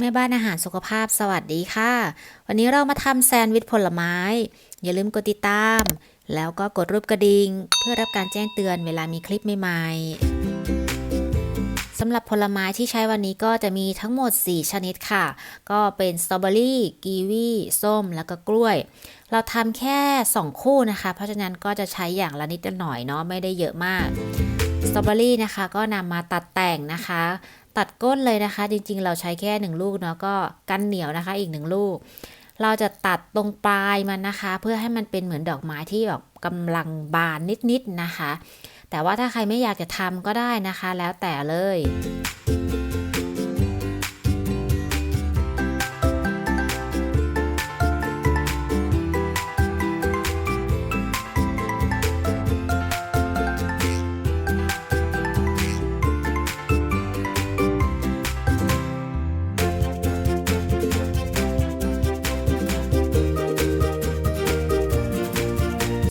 แม่บ้านอาหารสุขภาพสวัสดีค่ะ วันนี้เรามาทำแซนด์วิชผลไม้ อย่าลืมกดติดตาม แล้วก็กดรูปกระดิ่ง เพื่อรับการแจ้งเตือนเวลามีคลิปใหม่ๆสำหรับผลไม้ที่ใช้วันนี้ก็จะมีทั้งหมด 4 ชนิดค่ะ ก็เป็นสตรอเบอรี่กีวีส้ม แล้วก็กล้วย เราทำแค่ 2 คู่นะคะ เพราะฉะนั้นก็จะใช้อย่างละนิดละหน่อยเนาะไม่ได้เยอะมากสตรอเบอรี่นะคะก็นำมาตัดแต่งนะคะ ตัดก้นเลยนะคะ จริงๆ เราใช้แค่หนึ่งลูกเนาะก็กันเหนียวนะคะ อีกหนึ่งลูก เราจะตัดตรงปลายมันนะคะ เพื่อให้มันเป็นเหมือนดอกไม้ที่แบบกำลังบานนิดๆนะคะ แต่ว่าถ้าใครไม่อยากจะทำก็ได้นะคะ แล้วแต่เลย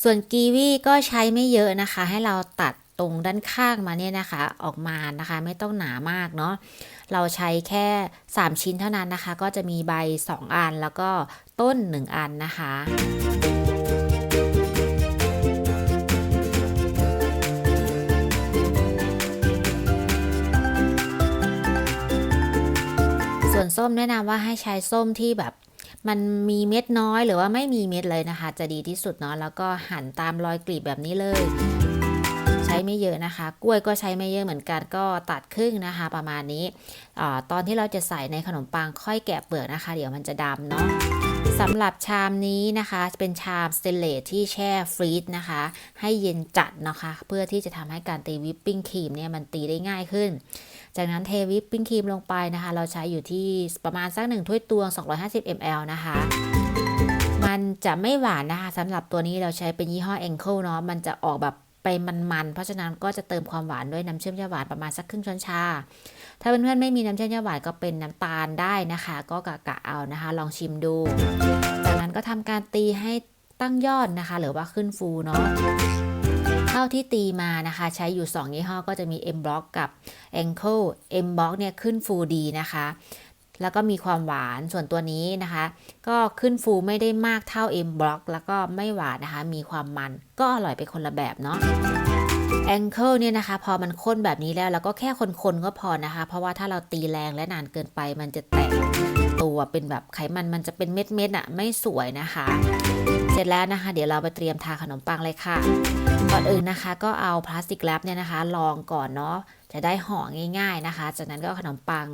ส่วนกีวีก็ใช้ไม่เยอะนะคะ ให้เราตัดตรงด้านข้างมาเนี่ยนะคะออกมานะคะไม่ต้องหนามากเนาะเราใช้แค่ 3 ชิ้นเท่านั้นนะคะ ก็จะมีใบ 2 อันแล้วก็ต้น 1 อันนะคะส่วนส้มแนะนำว่าให้ใช้ส้มที่แบบ มันมีเม็ดน้อยหรือว่าไม่มีเม็ดเลยนะคะ จะดีที่สุดเนาะแล้วก็หั่นตามรอยกลีบแบบนี้เลย ใช้ไม่เยอะนะคะ กล้วยก็ใช้ไม่เยอะเหมือนกันก็ตัดครึ่งนะคะ ประมาณนี้อตอนที่เราจะใส่ในขนมปังค่อยแกะเปลือกนะคะ เดี๋ยวมันจะดำเนาะ สำหรับชามนี้นะคะเป็นชามสเตนเลสที่แช่ฟรีซนะคะ ให้เย็นจัดนะคะ เพื่อที่จะทำให้การตีวิปปิ้งครีมเนี่ยมันตีได้ง่ายขึ้น จากนั้นเทวิปปิ้งครีมลงไปนะคะ เราใช้อยู่ที่ประมาณสักหนึ่งถ้วยตวง 250 ml นะคะมันจะไม่หวานนะคะสำหรับตัวนี้เราใช้เป็นยี่ห้อ e n k e เนาะมันจะออกแบบ ไปมันๆ เพราะฉะนั้นก็จะเติมความหวานด้วยน้ำเชื่อมยาหวานประมาณสักครึ่งช้อนชา ถ้าเพื่อนๆไม่มีน้ำเชื่อมยาหวานก็เป็นน้ำตาลได้นะคะ ก็กะกะเอานะคะ ลองชิมดู จากนั้นก็ทำการตีให้ตั้งยอดนะคะ หรือว่าขึ้นฟูเนาะเท่าที่ตีมานะคะ ใช้อยู่ 2 ยี่ห้อก็จะมี M Block กับ a n k e M Block เนี่ยขึ้นฟูดีนะคะ แล้วก็มีความหวานส่วนตัวนี้นะคะ ก็ขึ้นฟูไม่ได้มากเท่า M Block แล้วก็ไม่หวานนะคะ มีความมันก็อร่อยไปคนละแบบเนาะแองเกิลเนี่ยนะคะ พอมันข้นแบบนี้แล้วเราก็แค่คนๆก็พอนะคะ เพราะว่าถ้าเราตีแรงและนานเกินไปมันจะแตกตัวเป็นแบบไขมันมันจะเป็นเม็ดๆอะ่ะไม่สวยนะคะ สร็จแล้วนะคะ เดี๋ยวเราไปเตรียมทาขนมปังเลยค่ะ ก่อนอื่นนะคะก็เอาพลาสติกแรปเนี่ยนะคะลองก่อนเนาะจะได้ห่อง่าย ๆนะคะ จากนั้นก็ขนมปัง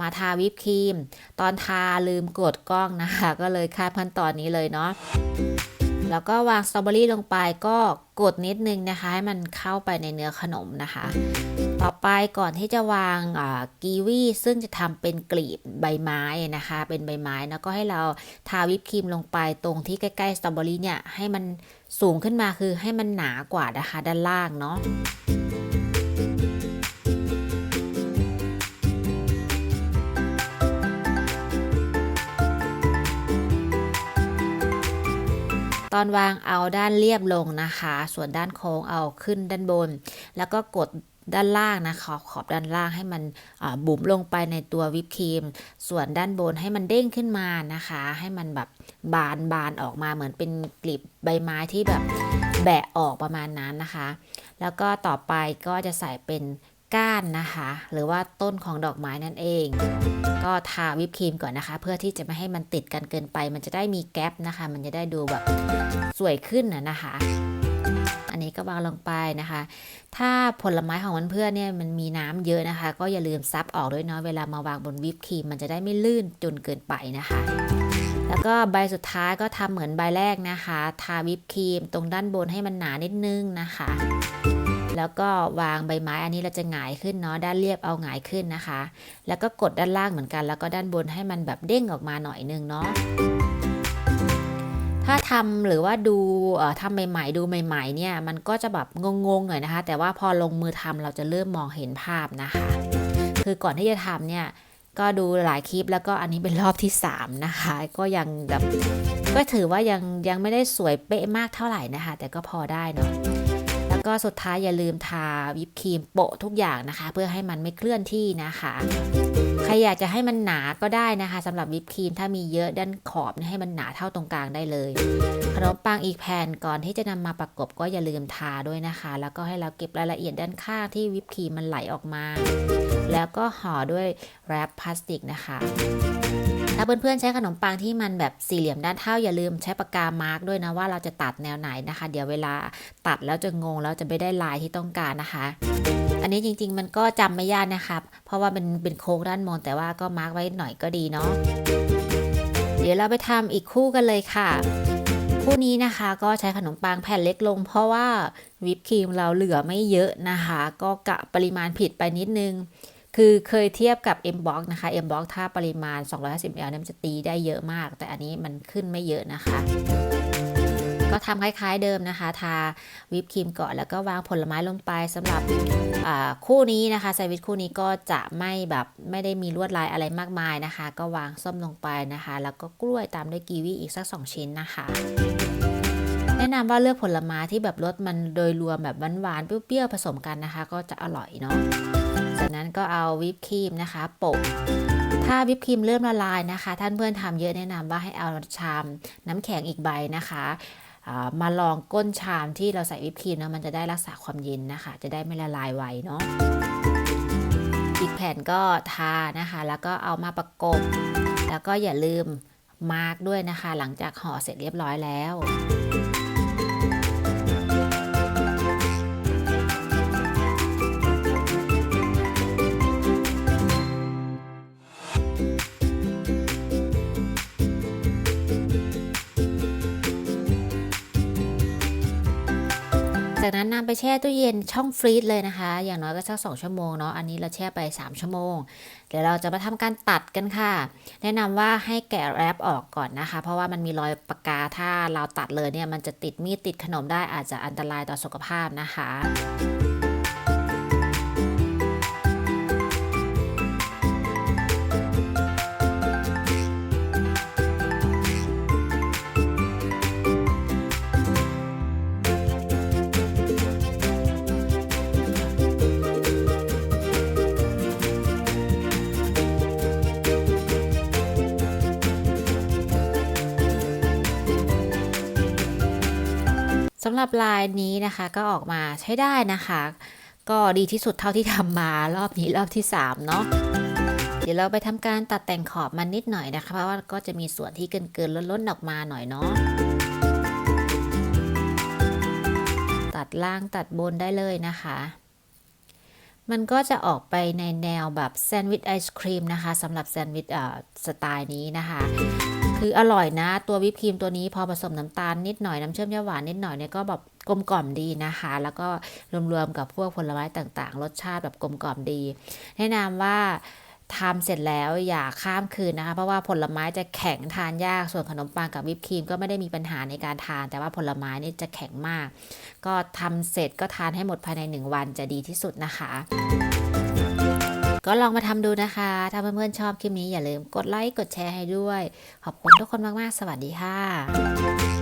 มาทาวิปครีม ตอนทาลืมกดกล้องนะคะ ก็เลยข้ามขั้นตอนนี้เลยเนาะแล้วก็วางสตรอเบอรี่ลงไปก็กดนิดนึงนะคะ ให้มันเข้าไปในเนื้อขนมนะคะ ต่อไปก่อนที่จะวางกีวีซึ่งจะทำเป็นกลีบใบไม้นะคะ เป็นใบไม้แล้วก็ให้เราทาวิปครีมลงไปตรงที่ใกล้ๆสตรอเบอรี่เนี่ยให้มันสูงขึ้นมาคือให้มันหนากว่านะคะด้านล่างเนาะตอนวางเอาด้านเรียบลงนะคะ ส่วนด้านโค้งเอาขึ้นด้านบน แล้วก็กด ด้านล่างนะคะขอบด้านล่างให้มันบุ๋มลงไปในตัววิปครีม ส่วนด้านบนให้มันเด้งขึ้นมานะคะ ให้มันแบบบานบานออกมาเหมือนเป็นกลีบใบไม้ที่แบบแบะออกประมาณนั้นนะคะ แล้วก็ต่อไปก็จะใส่เป็นก้านนะคะ หรือว่าต้นของดอกไม้นั่นเอง ก็ทาวิปครีมก่อนนะคะ เพื่อที่จะไม่ให้มันติดกันเกินไป มันจะได้มีแกลบนะคะ มันจะได้ดูแบบสวยขึ้นนะนะคะ นนี้ก็วางลงไปนะคะ ถ้าผลไม้ของเพื่อนเนี่ยมันมีน้ำเยอะนะคะ ก็อย่าลืมซับออกด้วยเนาะเวลามาวางบนวิปครีมมันจะได้ไม่ลื่นจนเกินไปนะคะ แล้วก็ใบสุดท้ายก็ทำเหมือนใบแรกนะคะ ทาวิปครีมตรงด้านบนให้มันหนานิดนึงนะคะแล้วก็วางใบไม้อันนี้เราจะหงายขึ้นเนาะด้านเรียบเอาหงายขึ้นนะคะ แล้วก็กดด้านล่างเหมือนกัน แล้วก็ด้านบนให้มันแบบเด้งออกมาหน่อยนึงเนาะ ถ้าทำหรือว่าดูทำใหม่ ๆ ดูใหม่ ๆ เนี่ย มันก็จะแบบงงๆหน่อยนะคะ แต่ว่าพอลงมือทำเราจะเริ่มมองเห็นภาพนะคะ คือก่อนที่จะทำเนี่ยก็ดูหลายคลิปแล้วก็อันนี้เป็นรอบที่ 3 นะคะ ก็ยังแบบก็ถือว่ายังยังไม่ได้สวยเป๊ะมากเท่าไหร่นะคะ แต่ก็พอได้เนาะ ก็สุดท้ายอย่าลืมทาวิปครีมโปะทุกอย่างนะคะ เพื่อให้มันไม่เคลื่อนที่นะคะ ใครอยากจะให้มันหนาก็ได้นะคะสำหรับวิปครีมถ้ามีเยอะด้านขอบให้มันหนาเท่าตรงกลางได้เลยขนมปังอีกแผ่นก่อนที่จะนำมาประกบก็อย่าลืมทาด้วยนะคะ แล้วก็ให้เราเก็บรายละเอียดด้านข้างที่วิปครีมมันไหลออกมา แล้วก็ห่อด้วยแรปพลาสติกนะคะ ถ้าเพื่อนๆใช้ขนมปังที่มันแบบสี่เหลี่ยมด้านเท่าอย่าลืมใช้ปากกามาร์กด้วยนะว่าเราจะตัดแนวไหนนะคะ เดี๋ยวเวลาตัดแล้วจะงงแล้วจะไม่ได้ลายที่ต้องการนะคะ อันนี้จริงๆ มันก็จำไม่ยากนะครับ เพราะว่ามันเป็นโค้งด้านบนแต่ว่าก็มาร์กไว้หน่อยก็ดีเนาะเดี๋ยวเราไปทำอีกคู่กันเลยค่ะคู่นี้นะคะก็ใช้ขนมปังแผ่นเล็กลง เพราะว่าวิปครีมเราเหลือไม่เยอะนะคะ ก็กะปริมาณผิดไปนิดนึง คือเคยเทียบกับ M box นะคะ M box ถ้าปริมาณ 250 ml เนี่ยมันจะตีได้เยอะมาก แต่อันนี้มันขึ้นไม่เยอะนะคะก็ทำคล้ายๆเดิมนะคะ ทาวิปครีมก่อนแล้วก็วางผลไม้ลงไปสำหรับคู่นี้นะคะแซนด์วิชคู่นี้ก็จะไม่แบบไม่ได้มีลวดลายอะไรมากมายนะคะ ก็วางส้มลงไปนะคะ แล้วก็กล้วยตามด้วยกีวีอีกสัก 2 ชิ้นนะคะ แนะนำว่าเลือกผลไม้ที่แบบรสมันโดยรวมแบบหวานๆเปรี้ยวๆผสมกันนะคะ ก็จะอร่อยเนาะ นั้นก็เอาวิปครีมนะคะโปะถ้าวิปครีมเริ่มละลายนะคะ ท่านเพื่อนทำเยอะแนะนำว่าให้เอาชามน้ำแข็งอีกใบนะคะามาลองก้นชามที่เราใส่วิปครีมนะมันจะได้รักษาความเย็นนะคะ จะได้ไม่ละลายไวเนาะอีกแผ่นก็ทานะคะ แล้วก็เอามาประกบ แล้วก็อย่าลืมมาร์กด้วยนะคะ หลังจากห่อเสร็จเรียบร้อยแล้ว จาไปแช่ตู้เย็นช่องฟรีซเลยนะคะ อย่างน้อยก็สักสองชั่วโมงเนาะอันนี้เราแช่ไป 3 ชั่วโมง เดี๋ยวเราจะมาทำการตัดกันค่ะ แนะนำว่าให้แกะแรปออกก่อนนะคะ เพราะว่ามันมีรอยปากกาถ้าเราตัดเลยเนี่ยมันจะติดมีดติดขนมได้อาจจะอันตรายต่อสุขภาพนะคะ สำหรับลายนี้นะคะก็ออกมาใช้ได้นะคะ ก็ดีที่สุดเท่าที่ทำมารอบนี้รอบที่ 3 เนาะเดี๋ยวเราไปทำการตัดแต่งขอบมันนิดหน่อยนะคะ เพราะว่าก็จะมีส่วนที่เกินๆล้นๆออกมาหน่อยเนาะตัดล่างตัดบนได้เลยนะคะ มันก็จะออกไปในแนวแบบแซนด์วิชไอศครีมนะคะสำหรับแซนด์วิชสไตล์นี้นะคะ คืออร่อยนะ ตัววิปครีมตัวนี้พอผสมน้ำตาลนิดหน่อยน้ำเชื่อมยาหวานนิดหน่อยเนี่ยก็แบบกลมกล่อมดีนะคะ แล้วก็รวมๆกับพวกผลไม้ต่างๆ รสชาติแบบกลมกล่อมดี แนะนำว่าทำเสร็จแล้วอย่าข้ามคืนนะคะ เพราะว่าผลไม้จะแข็งทานยาก ส่วนขนมปังกับวิปครีมก็ไม่ได้มีปัญหาในการทาน แต่ว่าผลไม้นี่จะแข็งมาก ก็ทำเสร็จก็ทานให้หมดภายใน 1 วันจะดีที่สุดนะคะ ก็ลองมาทำดูนะคะ ถ้าเพื่อนๆชอบคลิปนี้อย่าลืมกดไลค์กดแชร์ให้ด้วย ขอบคุณทุกคนมากๆ สวัสดีค่ะ